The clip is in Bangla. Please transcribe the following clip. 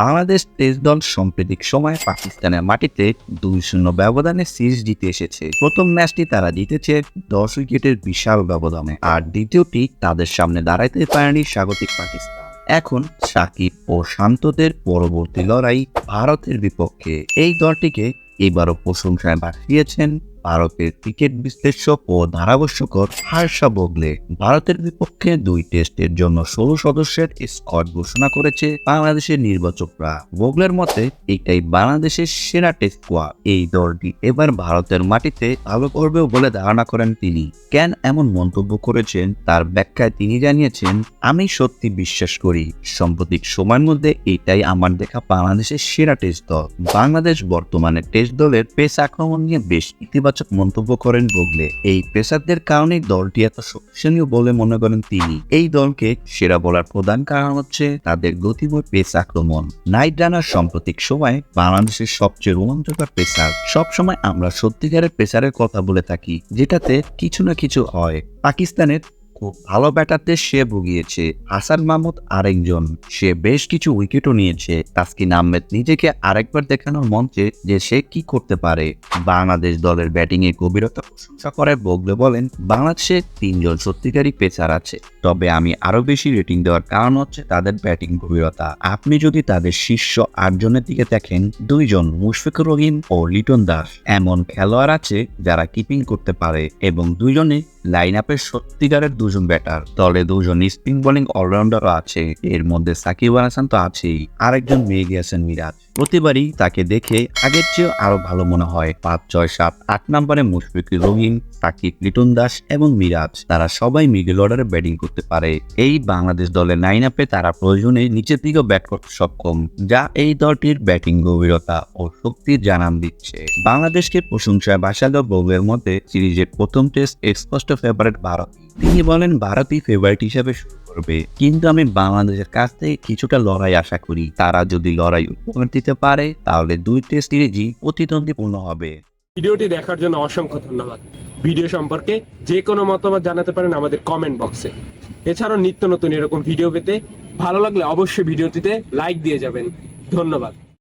বাংলাদেশ টেস্ট দল সাম্প্রতিক সময়ে পাকিস্তানের মাটিতে দুই শূন্য ব্যবধানে সিরিজ জিতে এসেছে। প্রথম ম্যাচটি তারা জিতেছে দশ উইকেটের বিশাল ব্যবধানে, আর দ্বিতীয়টি তাদের সামনে দাঁড়াইতে পারেনি স্বাগতিক পাকিস্তান। এখন সাকিব ও শান্তদের পরবর্তী লড়াই ভারতের বিপক্ষে। এই দলটিকে এবারও প্রশংসায় বাড়িয়েছেন ভারতের ক্রিকেট বিশ্লেষক ও ধারাভাষ্যকর হার্ষা বোগলে ভারতের বিপক্ষে দুই টেস্টের জন্য ষোলো সদস্যের স্কোয়াড ঘোষণা করেছে বাংলাদেশের নির্বাচকরা। বগলের মতে, এটাই বাংলাদেশের সেরা টেস্ট স্কোয়াড। এই দলটি এবার ভারতের মাটিতে ভালো করবে বলে ধারণা করেন তিনি। কেন এমন মন্তব্য করেছেন তার ব্যাখ্যায় তিনি জানিয়েছেন, আমি সত্যি বিশ্বাস করি, সাম্প্রতিক সময়ের মধ্যে এটাই আমার দেখা বাংলাদেশের সেরা টেস্ট দল। বাংলাদেশ বর্তমানে টেস্ট দলের পেস আক্রমণ নিয়ে বেশ ইতিবাচক মন্তব্য করেন বগলে। এই পেশারদের কারণেই দলটি এত শক্তিশালী বলে মনে করেন তিনি। এই দলকে সেরা বলার প্রধান কারণ হচ্ছে তাদের গতিময় পেস আক্রমণ। নাইট রানার সাম্প্রতিক সময়ে বাংলাদেশের সবচেয়ে রোমাঞ্চকর পেসার। সবসময় আমরা সত্যিকারের পেসারের কথা বলে থাকি, যেটাতে কিছু না কিছু হয়। পাকিস্তানের খুব ভালো ব্যাটারদের সে ভুগিয়েছে। হাসান মাহমুদ আরেকজন। সে বেশ কিছু উইকেটও নিয়েছে। তাসকিন আহমেদ নিজেকে আরেকবার দেখানোর মঞ্চে যে সে কি করতে পারে। বাংলাদেশ দলের ব্যাটিং এ গভীরতা প্রশংসা করে বগলে বলেন, বাংলাদেশে তিনজন সত্যিকারী পেসার আছে। তবে আমি আরও বেশি রেটিং দেওয়ার কারণ হচ্ছে তাদের ব্যাটিং গভীরতা। আপনি যদি তাদের শীর্ষ আটজনের দিকে দেখেন, দুইজন মুশফিকুর রহিম ও লিটন দাস। এমন খেলোয়াড় আছে যারা কিপিং করতে পারে এবং দুইজনে লাইন আপের সত্যিকারের দুজন ব্যাটার দলে দুজন স্পিন বোলিং অলরাউন্ডারও আছে, এর মধ্যে সাকিব আল হাসান তো আছেই, আরেকজন মেয়ে গিয়েছেন মিরাজ। প্রতিবারই তাকে দেখে আগের চেয়েও আরও ভালো মনে হয়। পাঁচ, ছয়, সাত, আট নম্বরে মুশফিকুর রহিম সাকিব লিটন দাস এবং মিরাজ। তারা সবাই মিডল অর্ডারে ব্যাটিং করতে পারে। এই বাংলাদেশ দলের লাইন আপে তারা প্রয়োজনে নিচের দিকেও ব্যাট করতে সক্ষম, যা এই দলটির ব্যাটিং গভীরতা ও শক্তির জানান দিচ্ছে। বাংলাদেশকে প্রশংসায় বাসালো বউয়ের মধ্যে সিরিজের প্রথম টেস্ট স্পষ্ট ফেভারিট ভারত। তিনি বলেন, ভারতই ফেভারিট হিসেবে শুরু করবে। কিন্তু আমি বাংলাদেশের কাছ থেকে কিছুটা লড়াই আশা করি। তারা যদি লড়াই উপহার দিতে পারে, তাহলে দুই টেস্ট সিরিজই প্রতিদ্বন্দ্বীপূর্ণ হবে। ভিডিওটি দেখার জন্য অসংখ্য ধন্যবাদ। ভিডিও সম্পর্কে যে কোনো মতামত জানাতে পারেন আমাদের কমেন্ট বক্সে এছাড়াও নিত্য নতুন এরকম ভিডিও পেতে ভালো লাগলে অবশ্যই ভিডিওটিতে লাইক দিয়ে যাবেন। ধন্যবাদ।